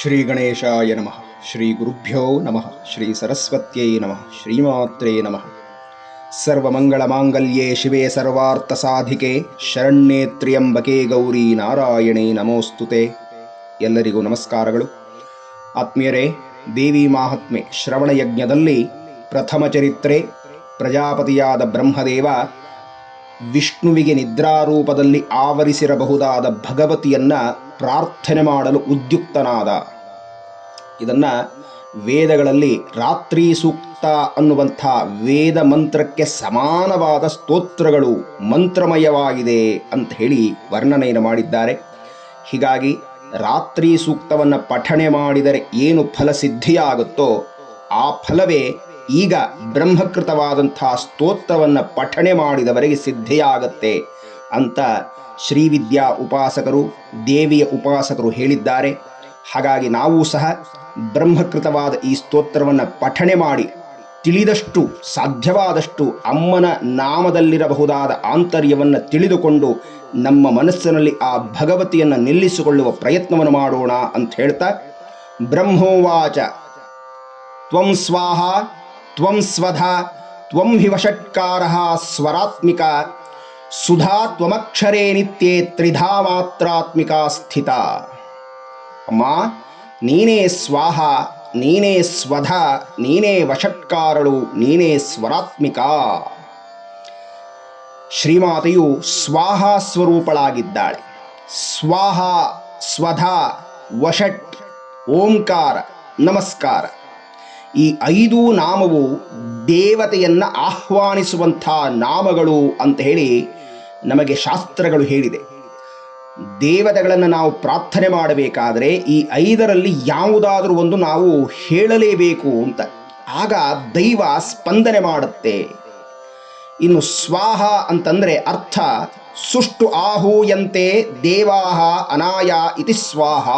ಶ್ರೀ ಗಣೇಶಾಯ ನಮಃ. ಶ್ರೀ ಗುರುಭ್ಯೋ ನಮಃ. ಶ್ರೀ ಸರಸ್ವತ್ಯೈ ನಮಃ. ಶ್ರೀಮಾತ್ರೇ ನಮಃ. ಸರ್ವಮಂಗಳಮಾಂಗಲ್ಯೇ ಶಿವೇ ಸರ್ವಾರ್ಥಸಾಧಿಕೆ. ಶರಣ್ಯೇ ತ್ರ್ಯಂಬಕೆ ಗೌರಿ ನಾರಾಯಣೇ ನಮೋಸ್ತುತೆ. ಎಲ್ಲರಿಗೂ ನಮಸ್ಕಾರಗಳು. ಆತ್ಮೀಯರೇ, ದೇವಿ ಮಾಹಾತ್ಮೆ, ಶ್ರವಣ ಯಜ್ಞದಲ್ಲಿ ಪ್ರಥಮ ಚರಿತ್ರೆ, ಪ್ರಜಾಪತಿಯಾದ ಬ್ರಹ್ಮದೇವ ವಿಷ್ಣುವಿಗೆ ನಿದ್ರಾರೂಪದಲ್ಲಿ ಆವರಿಸಿರಬಹುದಾದ ಭಗವತಿಯನ್ನ ಪ್ರಾರ್ಥನೆ ಮಾಡಲು ಉದ್ಯುಕ್ತನಾದ. ಇದನ್ನು ವೇದಗಳಲ್ಲಿ ರಾತ್ರಿ ಸೂಕ್ತ ಅನ್ನುವಂಥ ವೇದ ಮಂತ್ರಕ್ಕೆ ಸಮಾನವಾದ ಸ್ತೋತ್ರಗಳು ಮಂತ್ರಮಯವಾಗಿದೆ ಅಂತ ಹೇಳಿ ವರ್ಣನೆಯನ್ನು ಮಾಡಿದ್ದಾರೆ. ಹೀಗಾಗಿ ರಾತ್ರಿ ಸೂಕ್ತವನ್ನು ಪಠಣೆ ಮಾಡಿದರೆ ಏನು ಫಲಸಿದ್ಧಿಯಾಗುತ್ತೋ ಆ ಫಲವೇ ಈಗ ಬ್ರಹ್ಮಕೃತವಾದಂಥ ಸ್ತೋತ್ರವನ್ನು ಪಠಣೆ ಮಾಡಿದವರಿಗೆ ಸಿದ್ಧಿಯಾಗತ್ತೆ ಅಂತ ಶ್ರೀವಿದ್ಯಾ ಉಪಾಸಕರು, ದೇವಿಯ ಉಪಾಸಕರು ಹೇಳಿದ್ದಾರೆ. ಹಾಗಾಗಿ ನಾವು ಸಹ ಬ್ರಹ್ಮಕೃತವಾದ ಈ ಸ್ತೋತ್ರವನ್ನು ಪಠಣೆ ಮಾಡಿ ತಿಳಿದಷ್ಟು, ಸಾಧ್ಯವಾದಷ್ಟು ಅಮ್ಮನ ನಾಮದಲ್ಲಿರಬಹುದಾದ ಆಂತರ್ಯವನ್ನು ತಿಳಿದುಕೊಂಡು ನಮ್ಮ ಮನಸ್ಸಿನಲ್ಲಿ ಆ ಭಗವತಿಯನ್ನು ನಿಲ್ಲಿಸಿಕೊಳ್ಳುವ ಪ್ರಯತ್ನವನ್ನು ಮಾಡೋಣ ಅಂತ ಹೇಳ್ತಾ, ಬ್ರಹ್ಮೋವಾಚ. ತ್ವಂ ಸ್ವಾಹ, ತ್ವಂ ಸ್ವಧ, ತ್ವಂ ಹಿ ವಷಟ್ಕಾರ ಸ್ವರಾತ್ಮಿಕ. ಸುಧಾ ತ್ವಮಕ್ಷರೇ ನಿತ್ಯೇ ತ್ರಿಧಾ ಮಾತ್ರಾತ್ಮಿಕ ಸ್ಥಿತ. ಅಮ್ಮ, ನೀನೇ ಸ್ವಾಹ, ನೀನೇ ಸ್ವಧ, ನೀನೇ ವಷಟ್ಕಾರಳು ನೀನೇ ಸ್ವರಾತ್ಮಿಕ. ಶ್ರೀಮಾತೆಯು ಸ್ವಾಹ ಸ್ವರೂಪಳಾಗಿದ್ದಾಳೆ. ಸ್ವಾಹ, ಸ್ವಧ ವಷಟ್ ಓಂಕಾರ, ನಮಸ್ಕಾರ. ಈ ಐದು ನಾಮವು ದೇವತೆಯನ್ನು ಆಹ್ವಾನಿಸುವಂಥ ನಾಮಗಳು ಅಂತ ಹೇಳಿ ನಮಗೆ ಶಾಸ್ತ್ರಗಳು ಹೇಳಿದೆ. ದೇವತೆಗಳನ್ನು ನಾವು ಪ್ರಾರ್ಥನೆ ಮಾಡಬೇಕಾದರೆ ಈ ಐದರಲ್ಲಿ ಯಾವುದಾದ್ರೂ ಒಂದು ನಾವು ಹೇಳಲೇಬೇಕು ಅಂತ. ಆಗ ದೈವ ಸ್ಪಂದನೆ ಮಾಡುತ್ತೆ. ಇನ್ನು ಸ್ವಾಹ ಅಂತಂದರೆ ಅರ್ಥ, ಸುಷ್ಟು ಆಹೂಯಂತೆ ದೇವಾಹ ಅನಾಯ ಇತಿ ಸ್ವಾಹ.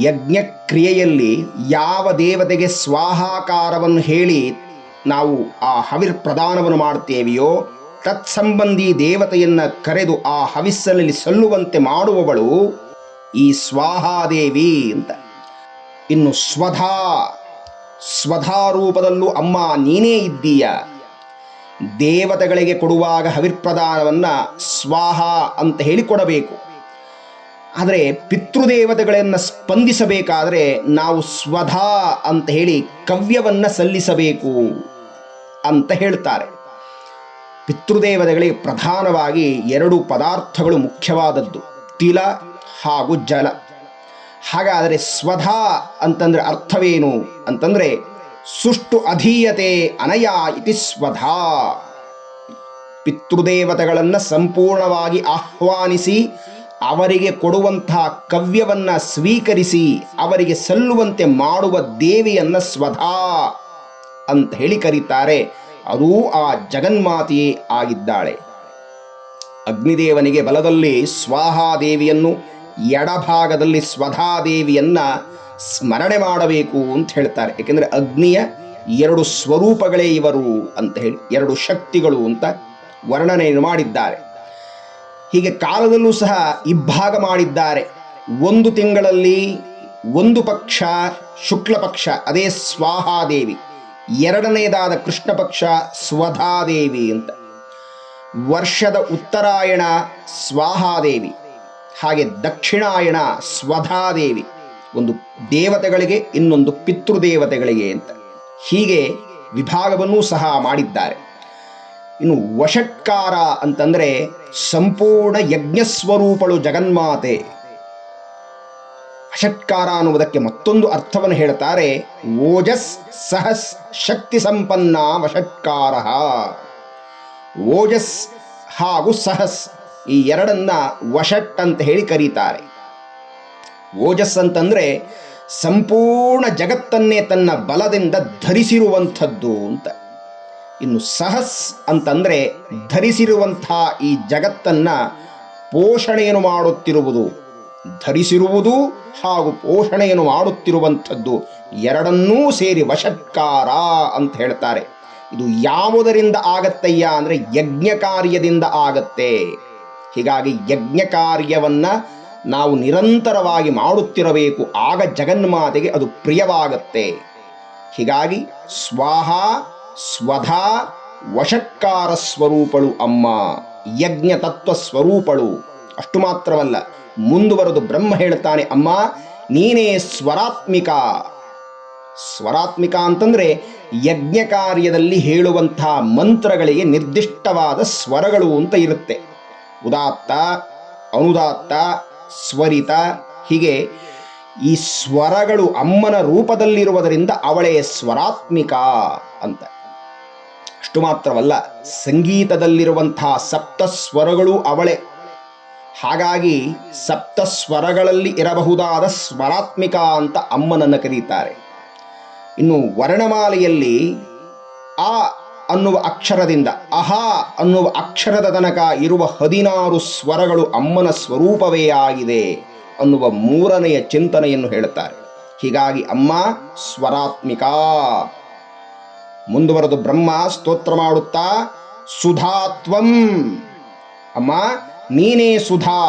ಯಜ್ಞಕ್ರಿಯೆಯಲ್ಲಿ ಯಾವ ದೇವತೆಗೆ ಸ್ವಾಹಾಕಾರವನ್ನು ಹೇಳಿ ನಾವು ಆ ಹವಿರ್ ಪ್ರದಾನವನ್ನು ಮಾಡ್ತೇವೆಯೋ ತತ್ಸಂಬಂಧಿ ದೇವತೆಯನ್ನು ಕರೆದು ಆ ಹವಿಸ್ಸಲಲ್ಲಿ ಸಲ್ಲುವಂತೆ ಮಾಡುವವಳು ಈ ಸ್ವಾಹಾದೇವಿ ಅಂತ. ಇನ್ನು ಸ್ವಧಾ ಸ್ವಧಾ ರೂಪದಲ್ಲೂ ಅಮ್ಮ ನೀನೇ ಇದ್ದೀಯ. ದೇವತೆಗಳಿಗೆ ಕೊಡುವಾಗ ಹವಿರ್ಪ್ರದಾನವನ್ನ ಸ್ವಾಹ ಅಂತ ಹೇಳಿ ಕೊಡಬೇಕು ಆದರೆ ಪಿತೃದೇವತೆಗಳನ್ನು ಸ್ಪಂದಿಸಬೇಕಾದರೆ ನಾವು ಸ್ವಧಾ ಅಂತ ಹೇಳಿ ಕವ್ಯವನ್ನ ಸಲ್ಲಿಸಬೇಕು ಅಂತ ಹೇಳ್ತಾರೆ. ಪಿತೃದೇವತೆಗಳಿಗೆ ಪ್ರಧಾನವಾಗಿ ಎರಡು ಪದಾರ್ಥಗಳು ಮುಖ್ಯವಾದದ್ದು, ತಿಲ ಹಾಗೂ ಜಲ. ಹಾಗಾದರೆ ಸ್ವಧಾ ಅಂತಂದ್ರೆ ಅರ್ಥವೇನು? ಅಂತಂದ್ರೆ ಸುಷ್ಟು ಅಧೀಯತೆ ಅನಯ ಇತಿ ಸ್ವಧಾ. ಪಿತೃದೇವತೆಗಳನ್ನು ಸಂಪೂರ್ಣವಾಗಿ ಆಹ್ವಾನಿಸಿ, ಅವರಿಗೆ ಕೊಡುವಂತಹ ಕವ್ಯವನ್ನು ಸ್ವೀಕರಿಸಿ, ಅವರಿಗೆ ಸಲ್ಲುವಂತೆ ಮಾಡುವ ದೇವಿಯನ್ನು ಸ್ವಧಾ ಅಂತ ಹೇಳಿ ಕರೀತಾರೆ. ಅದೂ ಆ ಜಗನ್ಮಾತೆಯೇ ಆಗಿದ್ದಾಳೆ. ಅಗ್ನಿದೇವನಿಗೆ ಬಲದಲ್ಲಿ ಸ್ವಾಹಾದೇವಿಯನ್ನು, ಎಡಭಾಗದಲ್ಲಿ ಸ್ವಧಾದೇವಿಯನ್ನ ಸ್ಮರಣೆ ಮಾಡಬೇಕು ಅಂತ ಹೇಳ್ತಾರೆ. ಏಕೆಂದರೆ ಅಗ್ನಿಯ ಎರಡು ಸ್ವರೂಪಗಳೇ ಇವರು ಅಂತ ಹೇಳಿ, ಎರಡು ಶಕ್ತಿಗಳು ಅಂತ ವರ್ಣನೆಯನ್ನು ಮಾಡಿದ್ದಾರೆ. ಹೀಗೆ ಕಾಲದಲ್ಲೂ ಸಹ ಇಬ್ಭಾಗ ಮಾಡಿದ್ದಾರೆ. ಒಂದು ತಿಂಗಳಲ್ಲಿ ಒಂದು ಪಕ್ಷ, ಶುಕ್ಲ ಪಕ್ಷ, ಅದೇ ಸ್ವಾಹಾದೇವಿ. ಎರಡನೇದಾದ ಕೃಷ್ಣ ಪಕ್ಷ ಸ್ವಧಾದೇವಿ ಅಂತ. ವರ್ಷದ ಉತ್ತರಾಯಣ ಸ್ವಾಹಾದೇವಿ, ಹಾಗೆ ದಕ್ಷಿಣಾಯಣ ಸ್ವಧಾದೇವಿ, ಒಂದು ದೇವತೆಗಳಿಗೆ, ಇನ್ನೊಂದು ಪಿತೃದೇವತೆಗಳಿಗೆ ಅಂತ. ಹೀಗೆ ವಿಭಾಗವನ್ನೂ ಸಹ ಮಾಡಿದ್ದಾರೆ. ಇನ್ನು ವಷಟ್ಕಾರ ಅಂತಂದರೆ ಸಂಪೂರ್ಣ ಯಜ್ಞಸ್ವರೂಪಳು ಜಗನ್ಮಾತೆ. ವಷಟ್ಕಾರ ಅನ್ನುವುದಕ್ಕೆ ಮತ್ತೊಂದು ಅರ್ಥವನ್ನು ಹೇಳ್ತಾರೆ ಓಜಸ್ ಸಹಸ್ ಶಕ್ತಿ ಸಂಪನ್ನ ವಷಟ್ಕಾರ. ಓಜಸ್ ಹಾಗೂ ಸಹಸ್ ಈ ಎರಡನ್ನ ವಷಟ್ ಅಂತ ಹೇಳಿ ಕರೀತಾರೆ. ಓಜಸ್ ಅಂತಂದ್ರೆ ಸಂಪೂರ್ಣ ಜಗತ್ತನ್ನೇ ತನ್ನ ಬಲದಿಂದ ಧರಿಸಿರುವಂಥದ್ದು ಅಂತ. ಇನ್ನು ಸಹಸ್ ಅಂತಂದ್ರೆ ಧರಿಸಿರುವಂತಹ ಈ ಜಗತ್ತನ್ನ ಪೋಷಣೆಯನ್ನು ಮಾಡುತ್ತಿರುವುದು. ಧರಿಸಿರುವುದು ಹಾಗೂ ಪೋಷಣೆಯನ್ನು ಮಾಡುತ್ತಿರುವಂಥದ್ದು ಎರಡನ್ನೂ ಸೇರಿ ವಶತ್ಕಾರ ಅಂತ ಹೇಳ್ತಾರೆ. ಇದು ಯಾವುದರಿಂದ ಆಗತ್ತಯ್ಯ ಅಂದರೆ ಯಜ್ಞ ಕಾರ್ಯದಿಂದ ಆಗತ್ತೆ. ಹೀಗಾಗಿ ಯಜ್ಞ ಕಾರ್ಯವನ್ನ ನಾವು ನಿರಂತರವಾಗಿ ಮಾಡುತ್ತಿರಬೇಕು. ಆಗ ಜಗನ್ಮಾತೆಗೆ ಅದು ಪ್ರಿಯವಾಗತ್ತೆ. ಹೀಗಾಗಿ ಸ್ವಾಹ, ಸ್ವಧಾ, ವಶತ್ಕಾರ ಸ್ವರೂಪಳು ಅಮ್ಮ ಯಜ್ಞ ತತ್ವ ಸ್ವರೂಪಳು. ಅಷ್ಟು ಮಾತ್ರವಲ್ಲ ಮುಂದುವರೆದು ಬ್ರಹ್ಮ ಹೇಳ್ತಾನೆ ಅಮ್ಮ, ನೀನೇ ಸ್ವರಾತ್ಮಿಕ. ಸ್ವರಾತ್ಮಿಕ ಅಂತಂದ್ರೆ ಯಜ್ಞ ಕಾರ್ಯದಲ್ಲಿ ಹೇಳುವಂತಹ ಮಂತ್ರಗಳಿಗೆ ನಿರ್ದಿಷ್ಟವಾದ ಸ್ವರಗಳು ಅಂತ ಇರುತ್ತೆ. ಉದಾತ್ತ, ಅನುದಾತ್ತ, ಸ್ವರಿತ, ಹೀಗೆ ಈ ಸ್ವರಗಳು ಅಮ್ಮನ ರೂಪದಲ್ಲಿರುವುದರಿಂದ ಅವಳೇ ಸ್ವರಾತ್ಮಿಕ ಅಂತ. ಅಷ್ಟು ಮಾತ್ರವಲ್ಲ ಸಂಗೀತದಲ್ಲಿರುವಂತಹ ಸಪ್ತ ಸ್ವರಗಳು ಅವಳೇ. ಹಾಗಾಗಿ ಸಪ್ತ ಸ್ವರಗಳಲ್ಲಿ ಇರಬಹುದಾದ ಸ್ವರಾತ್ಮಿಕ ಅಂತ ಅಮ್ಮನನ್ನು ಕರೀತಾರೆ. ಇನ್ನು ವರ್ಣಮಾಲೆಯಲ್ಲಿ ಆ ಅನ್ನುವ ಅಕ್ಷರದಿಂದ ಅಹ ಅನ್ನುವ ಅಕ್ಷರದ ತನಕ ಇರುವ ಹದಿನಾರು ಸ್ವರಗಳು ಅಮ್ಮನ ಸ್ವರೂಪವೇ ಆಗಿದೆ ಅನ್ನುವ ಮೂರನೆಯ ಚಿಂತನೆಯನ್ನು ಹೇಳುತ್ತಾರೆ. ಹೀಗಾಗಿ ಅಮ್ಮ ಸ್ವರಾತ್ಮಿಕ. ಮುಂದುವರೆದು ಬ್ರಹ್ಮ ಸ್ತೋತ್ರ ಮಾಡುತ್ತಾ ಸುಧಾತ್ವಂ ಅಮ್ಮ ನೀನೇ ಸುಧಾ.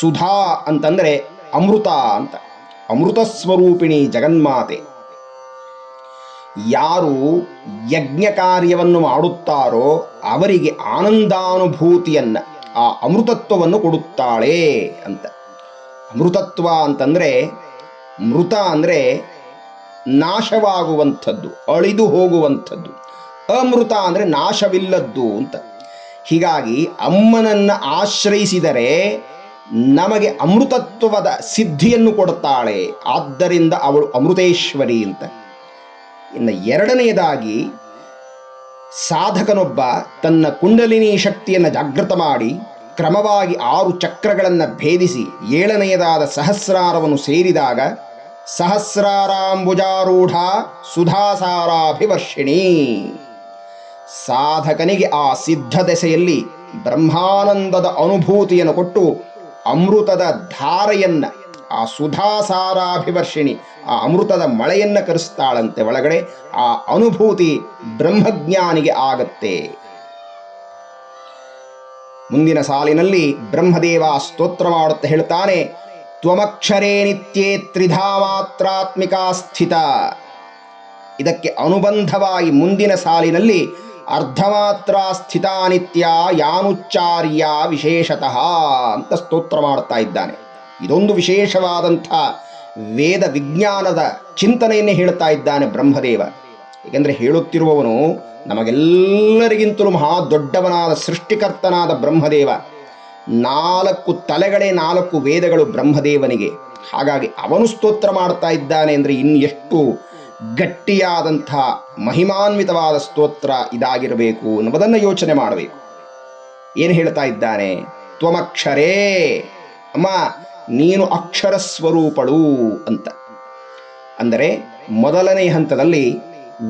ಸುಧಾ ಅಂತಂದರೆ ಅಮೃತ ಅಂತ. ಅಮೃತ ಸ್ವರೂಪಿಣಿ ಜಗನ್ಮಾತೆ. ಯಾರು ಯಜ್ಞ ಕಾರ್ಯವನ್ನು ಮಾಡುತ್ತಾರೋ ಅವರಿಗೆ ಆನಂದಾನುಭೂತಿಯನ್ನು, ಆ ಅಮೃತತ್ವವನ್ನು ಕೊಡುತ್ತಾಳೆ ಅಂತ. ಅಮೃತತ್ವ ಅಂತಂದರೆ ಮೃತ ಅಂದರೆ ನಾಶವಾಗುವಂಥದ್ದು ಅಳಿದು ಹೋಗುವಂಥದ್ದು ಅಮೃತ ಅಂದರೆ ನಾಶವಿಲ್ಲದ್ದು ಅಂತ. ಹೀಗಾಗಿ ಅಮ್ಮನನ್ನ ಆಶ್ರಯಿಸಿದರೆ ನಮಗೆ ಅಮೃತತ್ವದ ಸಿದ್ಧಿಯನ್ನು ಕೊಡುತ್ತಾಳೆ. ಆದ್ದರಿಂದ ಅವಳು ಅಮೃತೇಶ್ವರಿ ಅಂತ. ಇನ್ನು ಎರಡನೆಯದಾಗಿ ಸಾಧಕನೊಬ್ಬ ತನ್ನ ಕುಂಡಲಿನಿ ಶಕ್ತಿಯನ್ನು ಜಾಗೃತ ಮಾಡಿ ಕ್ರಮವಾಗಿ ಆರು ಚಕ್ರಗಳನ್ನು ಭೇದಿಸಿ ಏಳನೆಯದಾದ ಸಹಸ್ರಾರವನ್ನು ಸೇರಿದಾಗ ಸಹಸ್ರಾರಾಂಬುಜಾರೂಢ ಸುಧಾಸಾರಾಭಿವರ್ಷಿಣಿ. ಸಾಧಕನಿಗೆ ಆ ಸಿದ್ಧ ದೆಸೆಯಲ್ಲಿ ಬ್ರಹ್ಮಾನಂದದ ಅನುಭೂತಿಯನ್ನು ಕೊಟ್ಟು ಅಮೃತದ ಧಾರೆಯನ್ನ, ಆ ಸುಧಾಸಾರಾಭಿವರ್ಷಿಣಿ, ಆ ಅಮೃತದ ಮಳೆಯನ್ನ ಕರೆಸ್ತಾಳಂತೆ ಒಳಗಡೆ, ಆ ಅನುಭೂತಿ ಬ್ರಹ್ಮಜ್ಞಾನಿಗೆ ಆಗತ್ತೆ. ಮುಂದಿನ ಸಾಲಿನಲ್ಲಿ ಬ್ರಹ್ಮದೇವ ಸ್ತೋತ್ರ ಮಾಡುತ್ತಾ ಹೇಳ್ತಾನೆ, ತ್ವಮಕ್ಷರೇ ನಿತ್ಯೇ ತ್ರಿಧಾ ಮಾತ್ರಾತ್ಮಿಕಾ ಸ್ಥಿತ. ಇದಕ್ಕೆ ಅನುಬಂಧವಾಗಿ ಮುಂದಿನ ಸಾಲಿನಲ್ಲಿ ಅರ್ಧಮಾತ್ರ ಸ್ಥಿತಾನಿತ್ಯ ಯಾನುಚ್ಚಾರ್ಯ ವಿಶೇಷತಃ ಅಂತ ಸ್ತೋತ್ರ ಮಾಡ್ತಾ ಇದ್ದಾನೆ. ಇದೊಂದು ವಿಶೇಷವಾದಂಥ ವೇದ ವಿಜ್ಞಾನದ ಚಿಂತನೆಯನ್ನೇ ಹೇಳ್ತಾ ಇದ್ದಾನೆ ಬ್ರಹ್ಮದೇವ. ಏಕೆಂದರೆ ಹೇಳುತ್ತಿರುವವನು ನಮಗೆಲ್ಲರಿಗಿಂತಲೂ ಮಹಾ ದೊಡ್ಡವನಾದ ಸೃಷ್ಟಿಕರ್ತನಾದ ಬ್ರಹ್ಮದೇವ. ನಾಲ್ಕು ತಲೆಗಳೇ ನಾಲ್ಕು ವೇದಗಳು ಬ್ರಹ್ಮದೇವನಿಗೆ. ಹಾಗಾಗಿ ಅವನು ಸ್ತೋತ್ರ ಮಾಡ್ತಾ ಇದ್ದಾನೆ ಅಂದರೆ ಇನ್ನು ಎಷ್ಟು ಗಟ್ಟಿಯಾದಂಥ ಮಹಿಮಾನ್ವಿತವಾದ ಸ್ತೋತ್ರ ಇದಾಗಿರಬೇಕು ಅನ್ನುವುದನ್ನು ಯೋಚನೆ ಮಾಡಬೇಕು. ಏನು ಹೇಳ್ತಾ ಇದ್ದಾನೆ? ತ್ವಮಕ್ಷರೇ. ಅಮ್ಮ, ನೀನು ಅಕ್ಷರ ಸ್ವರೂಪಳು ಅಂತ. ಅಂದರೆ ಮೊದಲನೇ ಹಂತದಲ್ಲಿ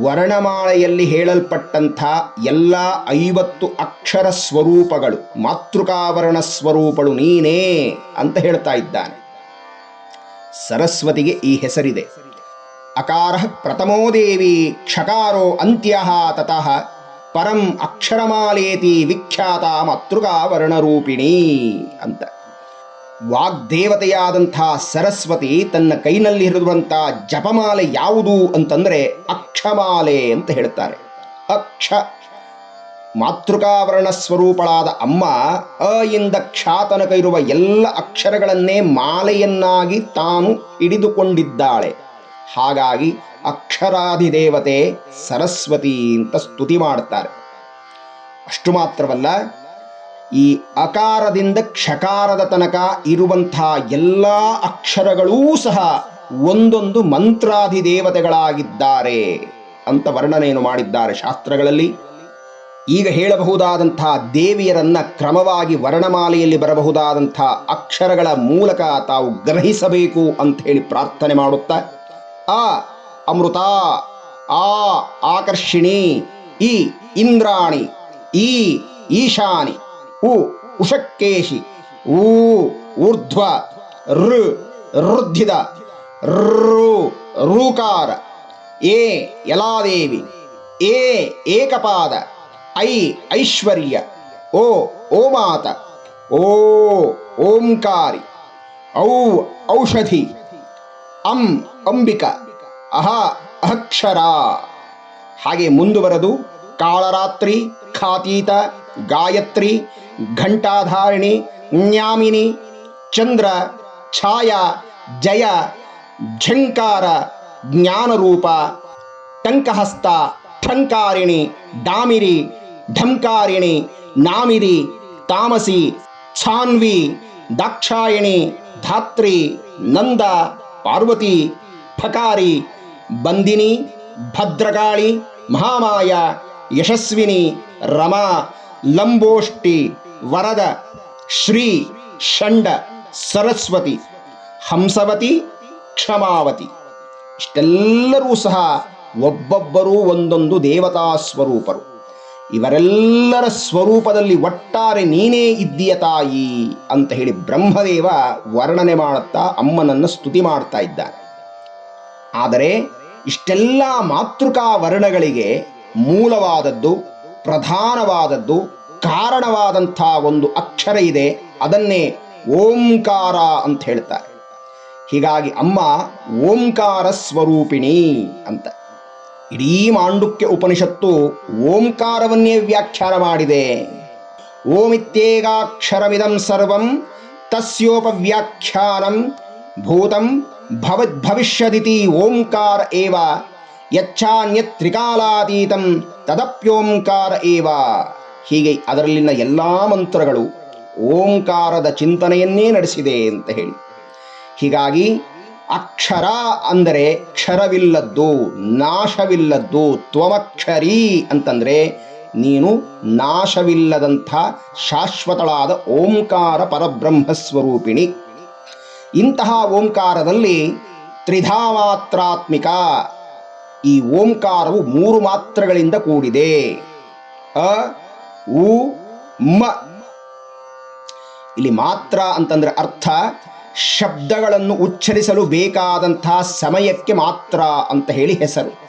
ವರ್ಣಮಾಲೆಯಲ್ಲಿ ಹೇಳಲ್ಪಟ್ಟಂಥ ಎಲ್ಲ ಐವತ್ತು ಅಕ್ಷರ ಸ್ವರೂಪಗಳು, ಮಾತೃಕಾವರಣ ಸ್ವರೂಪಳು ನೀನೇ ಅಂತ ಹೇಳ್ತಾ ಇದ್ದಾನೆ. ಸರಸ್ವತಿಗೆ ಈ ಹೆಸರಿದೆ. ಅಕಾರ ಪ್ರಥಮೋ ದೇವಿ ಕ್ಷಕಾರೋ ಅಂತ್ಯ ತತಃ ಪರಂ ಅಕ್ಷರಮಾಲೇತಿ ವಿಖ್ಯಾತ ಮಾತೃಕಾವರ್ಣರೂಪಿಣಿ ಅಂತ. ವಾಗ್ದೇವತೆಯಾದಂಥ ಸರಸ್ವತಿ ತನ್ನ ಕೈನಲ್ಲಿ ಹಿಡಿದುವಂಥ ಜಪಮಾಲೆ ಯಾವುದು ಅಂತಂದರೆ ಅಕ್ಷಮಾಲೆ ಅಂತ ಹೇಳ್ತಾರೆ. ಅಕ್ಷ, ಮಾತೃಕಾವರ್ಣ ಸ್ವರೂಪಳಾದ ಅಮ್ಮ ಅ ಇಂದ ಕ್ಷಾತನಕ ಇರುವ ಎಲ್ಲ ಅಕ್ಷರಗಳನ್ನೇ ಮಾಲೆಯನ್ನಾಗಿ ತಾನು ಹಿಡಿದುಕೊಂಡಿದ್ದಾಳೆ. ಹಾಗಾಗಿ ಅಕ್ಷರಾಧಿದೇವತೆ ಸರಸ್ವತಿ ಅಂತ ಸ್ತುತಿ ಮಾಡ್ತಾರೆ. ಅಷ್ಟು ಮಾತ್ರವಲ್ಲ, ಈ ಅಕಾರದಿಂದ ಕ್ಷಕಾರದ ತನಕ ಇರುವಂತಹ ಎಲ್ಲ ಅಕ್ಷರಗಳೂ ಸಹ ಒಂದೊಂದು ಮಂತ್ರಾಧಿದೇವತೆಗಳಾಗಿದ್ದಾರೆ ಅಂತ ವರ್ಣನೆಯನ್ನು ಮಾಡಿದ್ದಾರೆ ಶಾಸ್ತ್ರಗಳಲ್ಲಿ. ಈಗ ಹೇಳಬಹುದಾದಂಥ ದೇವಿಯರನ್ನ ಕ್ರಮವಾಗಿ ವರ್ಣಮಾಲೆಯಲ್ಲಿ ಬರಬಹುದಾದಂಥ ಅಕ್ಷರಗಳ ಮೂಲಕ ತಾವು ಗ್ರಹಿಸಬೇಕು ಅಂತ ಹೇಳಿ ಪ್ರಾರ್ಥನೆ ಮಾಡುತ್ತಾ ఆ అమృత ఆ ఆకర్షిణి ఈ ఇంద్రాణి ఈ ఈశాని ఉ ఉషక్కేషి ఊ ఊర్ధ్వ రు రుద్ధిద రు రూకార ఏ యలాదేవి ఏ ఏకపాద ఐ ఐశ్వర్య ఓ ఓ మాత ఓ ఓంకారి ఔ ఔషధి అం ಅಂಬಿಕ, ಅಹ ಅಹಕ್ಷರ ಹಾಗೆ ಮುಂದುವರೆದು ಕಾಳರಾತ್ರಿ, ಖಾತೀತ, ಗಾಯತ್ರಿ, ಘಂಟಾಧಾರಿಣಿ, ನ್ಯಾಮಿನಿ, ಚಂದ್ರ, ಛಾಯಾ, ಜಯ, ಝಂಕಾರ, ಜ್ಞಾನರೂಪ, ಟಂಕಹಸ್ತ, ಠಂಕಾರಿಣಿ, ಡಾಮಿರಿ, ಢಂಕಾರಿಣಿ, ನಾಮಿರಿ, ತಾಮಸಿ, ಛಾನ್ವಿ, ದಾಕ್ಷಾಯಣಿ, ಧಾತ್ರಿ, ನಂದ, ಪಾರ್ವತಿ ಫಕಾರಿ ಬಂದಿನಿ, ಭದ್ರಕಾಳಿ, ಮಹಾಮಾಯ, ಯಶಸ್ವಿನಿ, ರಮಾ, ಲಂಬೋಷ್ಟಿ, ವರದ, ಶ್ರೀ, ಷಂಡ, ಸರಸ್ವತಿ, ಹಂಸವತಿ, ಕ್ಷಮಾವತಿ. ಇಷ್ಟೆಲ್ಲರೂ ಸಹ ಒಬ್ಬೊಬ್ಬರೂ ಒಂದೊಂದು ದೇವತಾ ಸ್ವರೂಪರು. ಇವರೆಲ್ಲರ ಸ್ವರೂಪದಲ್ಲಿ ಒಟ್ಟಾರೆ ನೀನೇ ಇದ್ದೀಯ ತಾಯಿ ಅಂತ ಹೇಳಿ ಬ್ರಹ್ಮದೇವ ವರ್ಣನೆ ಮಾಡುತ್ತಾ ಅಮ್ಮನನ್ನು ಸ್ತುತಿ ಮಾಡ್ತಾ ಇದ್ದಾನೆ. ಆದರೆ ಇಷ್ಟೆಲ್ಲ ಮಾತೃಕಾ ವರ್ಣಗಳಿಗೆ ಮೂಲವಾದದ್ದು, ಪ್ರಧಾನವಾದದ್ದು, ಕಾರಣವಾದಂಥ ಒಂದು ಅಕ್ಷರ ಇದೆ. ಅದನ್ನೇ ಓಂಕಾರ ಅಂತ ಹೇಳ್ತಾರೆ. ಹೀಗಾಗಿ ಅಮ್ಮ ಓಂಕಾರ ಸ್ವರೂಪಿಣಿ ಅಂತ. ಇಡೀ ಮಾಂಡುಕ್ಯ ಉಪನಿಷತ್ತು ಓಂಕಾರವನ್ನೇ ವ್ಯಾಖ್ಯಾನ ಮಾಡಿದೆ. ಓಮಿತ್ಯೇಗಾಕ್ಷರಮಿದಂ ಸರ್ವಂ ತಸ್ಯೋಪವ್ಯಾಖ್ಯಾನಂ ಭೂತಂ ಭವಿಷ್ಯದಿತಿ ಓಂಕಾರ ಏವ? ತ್ರಿಕಾಲಾತೀತಂ ತದಪ್ಯೋಂಕಾರ ಏವ? ಹೀಗೆ ಅದರಲ್ಲಿನ ಎಲ್ಲ ಮಂತ್ರಗಳು ಓಂಕಾರದ ಚಿಂತನೆಯನ್ನೇ ನಡೆಸಿದೆ ಅಂತ ಹೇಳಿ. ಹೀಗಾಗಿ ಅಕ್ಷರ ಅಂದರೆ ಕ್ಷರವಿಲ್ಲದ್ದು, ನಾಶವಿಲ್ಲದ್ದು, ತ್ವಮಕ್ಷರಿ ಅಂತಂದರೆ ನೀನು ನಾಶವಿಲ್ಲದಂಥ ಶಾಶ್ವತಳಾದ ಓಂಕಾರ ಪರಬ್ರಹ್ಮ ಸ್ವರೂಪಿಣಿ ಇಂತಹ ಓಂಕಾರದಲ್ಲಿ ತ್ರಿಧಾ ಮಾತ್ರಾತ್ಮಿಕ ಈ ಓಂಕಾರವು ಮೂರು ಮಾತ್ರಗಳಿಂದ ಕೂಡಿದೆ. ಅ, ಉ, ಮ. ಇಲ್ಲಿ ಮಾತ್ರ ಅಂತಂದ್ರೆ ಅರ್ಥ ಶಬ್ದಗಳನ್ನು ಉಚ್ಚರಿಸಲು ಬೇಕಾದಂತಹ ಸಮಯಕ್ಕೆ ಮಾತ್ರ ಅಂತ ಹೇಳಿ ಹೆಸರು.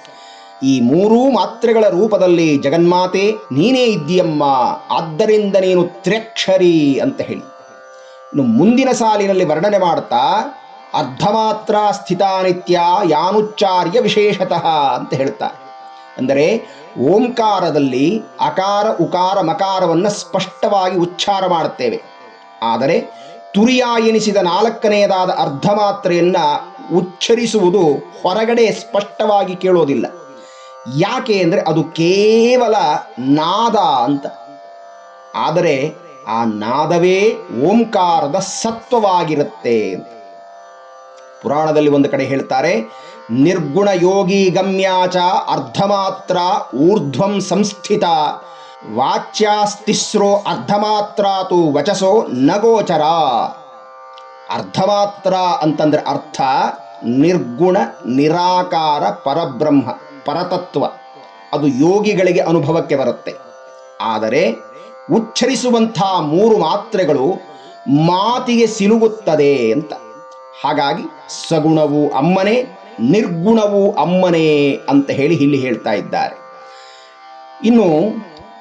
ಈ ಮೂರೂ ಮಾತ್ರೆಗಳ ರೂಪದಲ್ಲಿ ಜಗನ್ಮಾತೆ ನೀನೇ ಇದ್ದೀಯಮ್ಮ, ಆದ್ದರಿಂದ ನೀನು ತ್ರ್ಯಕ್ಷರಿ ಅಂತ ಹೇಳಿ. ಇನ್ನು ಮುಂದಿನ ಸಾಲಿನಲ್ಲಿ ವರ್ಣನೆ ಮಾಡ್ತಾ, ಅರ್ಧಮಾತ್ರ ಸ್ಥಿತಾನಿತ್ಯ ಯಾನುಚ್ಚಾರ್ಯ ವಿಶೇಷತಃ ಅಂತ ಹೇಳ್ತಾರೆ ಅಂದರೆ ಓಂಕಾರದಲ್ಲಿ ಅಕಾರ, ಉಕಾರ, ಮಕಾರವನ್ನು ಸ್ಪಷ್ಟವಾಗಿ ಉಚ್ಚಾರ ಮಾಡುತ್ತೇವೆ. ಆದರೆ ತುರಿಯ ಎನಿಸಿದ ನಾಲ್ಕನೆಯದಾದ ಅರ್ಧ ಮಾತ್ರೆಯನ್ನ ಉಚ್ಚರಿಸುವುದು ಹೊರಗಡೆ ಸ್ಪಷ್ಟವಾಗಿ ಕೇಳೋದಿಲ್ಲ. ಯಾಕೆ ಅಂದರೆ ಅದು ಕೇವಲ ನಾದ ಅಂತ. ಆದರೆ ಆ ನಾದವೇ ಓಂಕಾರದ ಸತ್ವವಾಗಿರುತ್ತೆ ಪುರಾಣದಲ್ಲಿ ಒಂದು ಕಡೆ ಹೇಳ್ತಾರೆ, ನಿರ್ಗುಣ ಯೋಗಿ ಗಮ್ಯಾಚ ಅರ್ಧಮಾತ್ರ ಊರ್ಧ್ವಂ ಸಂಸ್ಥಿತ. ವಾಚ್ಯಾಸ್ತಿಸ್ರೋ ಅರ್ಧಮಾತ್ರಾತು ವಚಸೋ ನಗೋಚರ. ಅರ್ಧಮಾತ್ರ ಅಂತಂದ್ರೆ ಅರ್ಥ, ನಿರ್ಗುಣ, ನಿರಾಕಾರ, ಪರಬ್ರಹ್ಮ, ಪರತತ್ವ. ಅದು ಯೋಗಿಗಳಿಗೆ ಅನುಭವಕ್ಕೆ ಬರುತ್ತೆ. ಆದರೆ ಉಚ್ಚರಿಸುವಂಥ ಮೂರು ಮಾತ್ರೆಗಳು ಮಾತಿಗೆ ಸಿಲುಗುತ್ತದೆ ಅಂತ. ಹಾಗಾಗಿ ಸಗುಣವು ಅಮ್ಮನೇ, ನಿರ್ಗುಣವು ಅಮ್ಮನೇ ಅಂತ ಹೇಳಿ ಇಲ್ಲಿ ಹೇಳ್ತಾ ಇದ್ದಾರೆ. ಇನ್ನು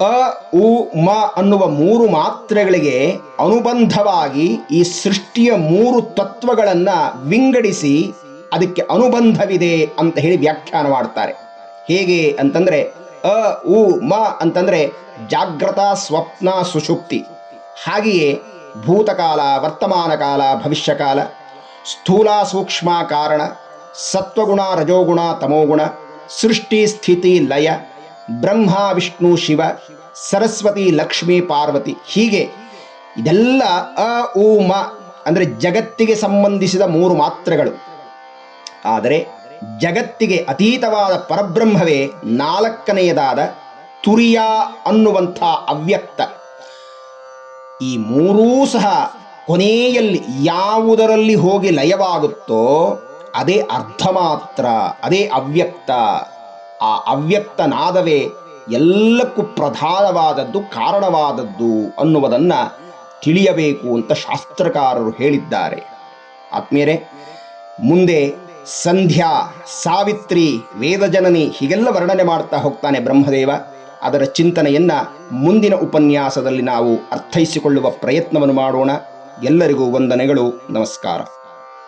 ಅ, ಉ, ಮ ಅನ್ನುವ ಮೂರು ಮಾತ್ರೆಗಳಿಗೆ ಅನುಬಂಧವಾಗಿ ಈ ಸೃಷ್ಟಿಯ ಮೂರು ತತ್ವಗಳನ್ನು ವಿಂಗಡಿಸಿ ಅದಕ್ಕೆ ಅನುಬಂಧವಿದೆ ಅಂತ ಹೇಳಿ ವ್ಯಾಖ್ಯಾನ ಮಾಡ್ತಾರೆ. ಹೇಗೆ ಅಂತಂದ್ರೆ ಅ, ಉ, ಮ ಅಂತಂದ್ರೆ ಜಾಗ್ರತ ಸ್ವಪ್ನ ಸುಷುಪ್ತಿ. ಹಾಗೆಯೇ ಭೂತಕಾಲ, ವರ್ತಮಾನ ಕಾಲ, ಭವಿಷ್ಯಕಾಲ, ಸ್ಥೂಲ ಸೂಕ್ಷ್ಮ ಕಾರಣ, ಸತ್ವಗುಣ, ರಜೋಗುಣ, ತಮೋಗುಣ, ಸೃಷ್ಟಿ ಸ್ಥಿತಿ ಲಯ, ಬ್ರಹ್ಮ, ವಿಷ್ಣು, ಶಿವ, ಸರಸ್ವತಿ, ಲಕ್ಷ್ಮಿ, ಪಾರ್ವತಿ. ಹೀಗೆ ಇದೆಲ್ಲ ಅ, ಉ, ಮ ಅಂದರೆ ಜಗತ್ತಿಗೆ ಸಂಬಂಧಿಸಿದ ಮೂರು ಮಾತ್ರೆಗಳು. ಆದರೆ ಜಗತ್ತಿಗೆ ಅತೀತವಾದ ಪರಬ್ರಹ್ಮವೇ ನಾಲ್ಕನೆಯದಾದ ತುರಿಯ ಅನ್ನುವಂಥ ಅವ್ಯಕ್ತ. ಈ ಮೂರೂ ಸಹ ಕೊನೆಯಲ್ಲಿ ಯಾವುದರಲ್ಲಿ ಹೋಗಿ ಲಯವಾಗುತ್ತೋ ಅದೇ ಅರ್ಧ ಮಾತ್ರ ಅದೇ ಅವ್ಯಕ್ತ. ಆ ಅವ್ಯಕ್ತನಾದವೇ ಎಲ್ಲಕ್ಕೂ ಪ್ರಧಾನವಾದದ್ದು, ಕಾರಣವಾದದ್ದು ಅನ್ನುವುದನ್ನು ತಿಳಿಯಬೇಕು ಅಂತ ಶಾಸ್ತ್ರಕಾರರು ಹೇಳಿದ್ದಾರೆ. ಆತ್ಮೀಯರೇ, ಮುಂದೆ ಸಂಧ್ಯಾ, ಸಾವಿತ್ರಿ, ವೇದಜನನಿ ಹೀಗೆಲ್ಲ ವರ್ಣನೆ ಮಾಡ್ತಾ ಹೋಗ್ತಾನೆ ಬ್ರಹ್ಮದೇವ. ಅದರ ಚಿಂತನೆಯನ್ನ ಮುಂದಿನ ಉಪನ್ಯಾಸದಲ್ಲಿ ನಾವು ಅರ್ಥೈಸಿಕೊಳ್ಳುವ ಪ್ರಯತ್ನವನ್ನು ಮಾಡೋಣ. ಎಲ್ಲರಿಗೂ ವಂದನೆಗಳು, ನಮಸ್ಕಾರ.